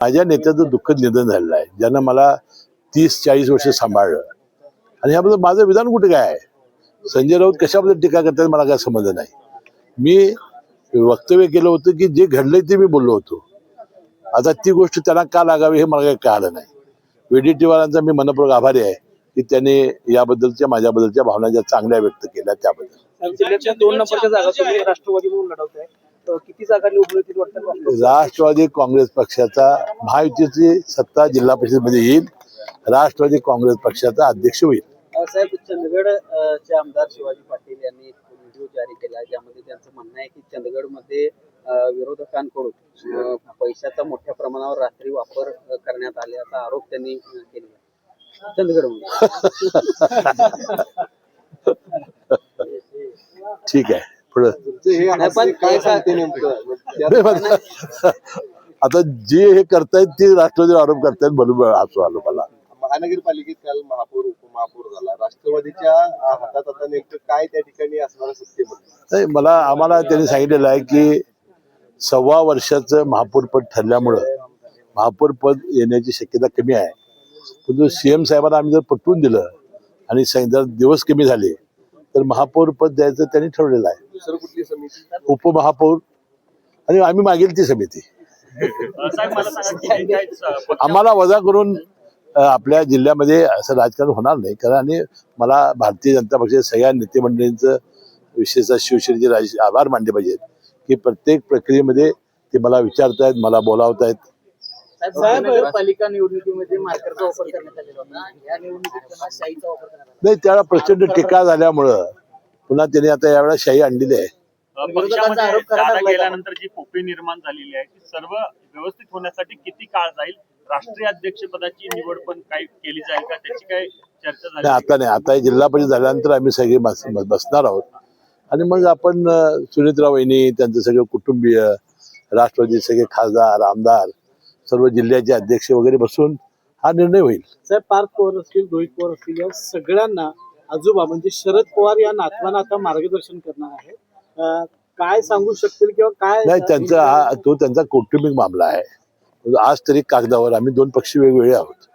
माझ्या नेत्याचं दुःखद निधन झालेलं आहे. ज्यानं मला तीस चाळीस वर्ष सांभाळलं. आणि ह्याबद्दल माझं विधान कुठे काय आहे? संजय राऊत कशाबद्दल टीका करतात मला काय समज नाही. मी वक्तव्य केलं होतं की जे घडलंय ते मी बोललो होतो. आता ती गोष्ट त्यांना का लागावी हे मला काही कळालं नाही. वेडीटीवाल्यांचा मी मनपूर्वक आभारी आहे की त्यांनी याबद्दलच्या माझ्याबद्दलच्या भावना ज्या चांगल्या व्यक्त केल्या त्याबद्दल. दोन नंबरच्या जागा राष्ट्रवादी म्हणून लढवत आहे किती जागा निवडून येतील वाटतं राष्ट्रवादी काँग्रेस पक्षाचा महायुतीची सत्ता जिल्हा परिषदेमध्ये येईल. राष्ट्रवादी काँग्रेस पक्षाचा अध्यक्ष होईल. साहेब चंदगड अ, चे आमदार शिवाजी पाटील यांनी एक व्हिडिओ जारी केला ज्यामध्ये त्यांचं म्हणणं आहे की चंदगडमध्ये अ, विरोधकांकडून पैशाचा मोठ्या प्रमाणावर रात्री वापर करण्यात आल्याचा आरोप त्यांनी अ, केलेला आहे. चंदगडमध्ये. ठीक आहे. पुढं. नाही, पण काय एका- सांगते नेमकं? नाही, मला- आता जे हे करतायत ते राष्ट्रवादीवर आरोप करतायत म्हणून हसू आलो मला. महानगरपालिकेत काल महापौर उपमहापौर झाला. राष्ट्रवादीच्या हातात आता नेमकं काय त्या ठिकाणी असणार सत्तेमध्ये नाही मला आम्हाला त्यांनी सांगितलेलं आहे की सव्वा वर्षाचं महापौर पद ठरल्यामुळं महापौर पद येण्याची शक्यता कमी आहे. पण सीएम साहेबांना आम्ही जर पटवून दिलं आणि जर दिवस कमी झाले तर महापौर पद द्यायचं त्यांनी ठरवलेलं आहे. कुठली समिती? उपमहापौर. आणि आम्ही मागेल ती समिती. साहेब मला सांगा की जे काही आम्हाला वजा करून अ, आपल्या जिल्ह्यामध्ये असं राजकारण होणार नाही. कारण आणि मला भारतीय जनता पक्षाच्या सगळ्या नेते मंडळींचं विशेषतः शिवसेनेचे राज आभार मानले पाहिजेत की प्रत्येक प्रक्रियेमध्ये ते मला विचारतायत मला बोलावतायत. साहेब नगरपालिका निवडणुकीमध्ये मार्करचा वापर करण्यात आलेला होता. या निवडणुकीत पुन्हा शाईचा वापर करण्यात आला. नाही त्याला प्रचंड टीका झाल्यामुळं पुन्हा त्यांनी आता यावेळेला शाही आणलेली आहे. पक्षामध्ये दादा. गेल्यानंतर जी पोपी निर्माण झालेली आहे ती सर्व व्यवस्थित होण्यासाठी किती काळ जाईल? राष्ट्रीय अध्यक्षपदाची निवड पण काय केली जाईल का? त्याची काय चर्चा झाली नाही आता नाही. आता हे जिल्हा परिषद झाल्यानंतर आम्ही सगळे बस बसणार आहोत. आणि मग आपण अ, सुनीत्रा वहिनी त्यांचं सगळं कुटुंबीय राष्ट्रवादी सगळे खासदार आमदार सर्व जिल्ह्याचे अध्यक्ष वगैरे बसून हा निर्णय होईल. साहेब पार्थ पवार असतील रोहित पवार असतील या सगळ्यांना आजोबा म्हणजे शरद पवार या नातवांना आता मार्गदर्शन करणार आहे काय सांगू शकतील किंवा काय नाही त्यांचा हा तो त्यांचा कौटुंबिक मामला आहे. आज तरी कागदावर आम्ही दोन पक्षी वेगवेगळे आहोत.